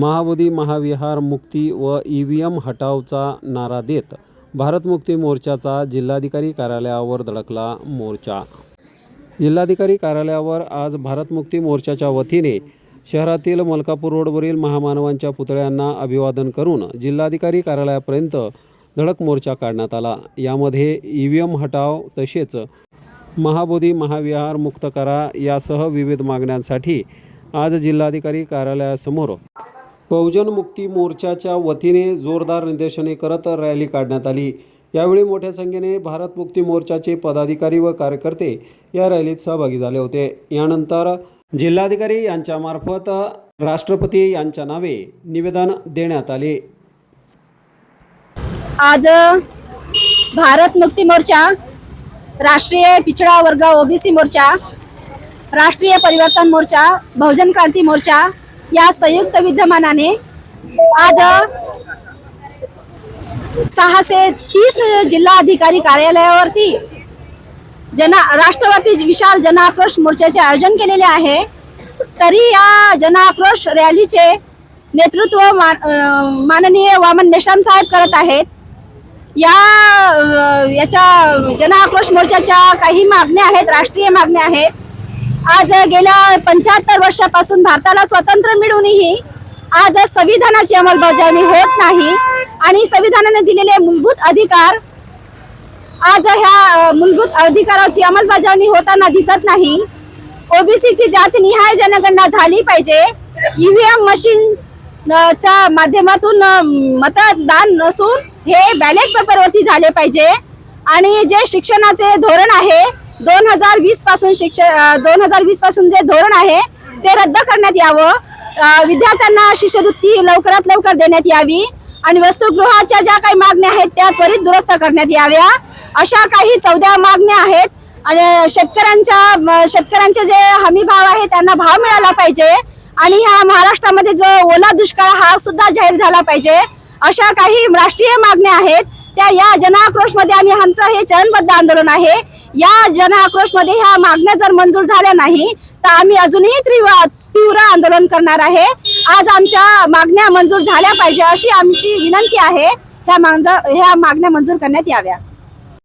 महाबोधी महाविहार मुक्ती व E V M हटावचा नारा देत भारत मुक्ती मोर्चाचा जिल्हाधिकारी कार्यालयावर धडकला मोर्चा. जिल्हाधिकारी कार्यालयावर आज भारत मुक्ती मोर्चाच्या वतीने शहरातील मलकापूर रोडवरील महामानवांच्या पुतळ्यांना अभिवादन करून जिल्हाधिकारी कार्यालयापर्यंत धडक मोर्चा काढण्यात आला. यामध्ये ई व्ही एम हटाव तसेच महाबोधी महाविहार मुक्त करा यासह विविध मागण्यांसाठी आज जिल्हाधिकारी कार्यालयासमोर बहुजन मुक्ती मोर्चाच्या वतीने जोरदार निदर्शने करत रॅली काढण्यात आली. यावेळी मोठ्या संख्येने भारत मुक्ती मोर्चाचे पदाधिकारी व कार्यकर्ते या रॅलीत सहभागी झाले होते. यानंतर जिल्हाधिकारी यांच्यामार्फत राष्ट्रपती यांच्या नावे निवेदन देण्यात आले. आज भारत मुक्ती मोर्चा राष्ट्रीय पिछड़ा वर्ग ओबीसी मोर्चा राष्ट्रीय परिवर्तन मोर्चा बहुजन क्रांती मोर्चा या संयुक्त विद्यमानाने आज सहाशे तीस जिल्हा अधिकारी कार्यालयावरती जना राष्ट्रव्यापी विशाल जनआक्रोश मोर्चाचे आयोजन केलेले आहे. तरी या जनआक्रोश रॅलीचे नेतृत्व माननीय वामन मेश्राम साहेब करत आहेत. या याच्या याच्या जनआक्रोश मोर्चाच्या काही मागण्या आहेत राष्ट्रीय मागण्या आहेत. आज गेल्या पंच्याहत्तर वर्षापासून भारताला स्वातंत्र्य मिळूनही आज संविधानाची अंमलबजावणी होत नाही आणि संविधानाने दिलेले मूलभूत अधिकार आज ह्या मूलभूत अधिकाराची अंमलबजावणी होताना दिसत नाही. ओबीसीची जातनिहाय जनगणना झाली पाहिजे. ईव्हीएम मशीन च्या माध्यमातून मतदान नसून हे बॅलेट पेपरवरती झाले पाहिजे. आणि जे शिक्षणाचे धोरण आहे दोन हजार वीसपासून शिक्षण दोन हजार वीसपासून जे धोरण आहे ते रद्द करण्यात यावं. विद्यार्थ्यांना शिष्यवृत्ती लवकरात लवकर देण्यात यावी आणि वस्तुगृहाच्या ज्या काही मागण्या आहेत त्या त्वरित दुरुस्त करण्यात याव्या. अशा काही चौदा मागण्या आहेत आणि शेतकऱ्यांच्या शेतकऱ्यांचे जे हमी भाव आहे त्यांना भाव मिळाला पाहिजे. आणि ह्या महाराष्ट्रामध्ये जो ओला दुष्काळ हा सुद्धा जाहीर झाला पाहिजे. अशा काही राष्ट्रीय मागण्या आहेत. त्या या जनआक्रोशमध्ये आम्ही आमचं हे चरणबद्ध आंदोलन आहे. या जनआक्रोशमध्ये ह्या मागण्या जर मंजूर झाल्या नाही तर आम्ही अजूनही तीव्र तीव्र आंदोलन करणार आहे. आज आमच्या मागण्या मंजूर झाल्या पाहिजे अशी आमची विनंती आहे. ह्या मागजा ह्या मागण्या मंजूर करण्यात याव्या.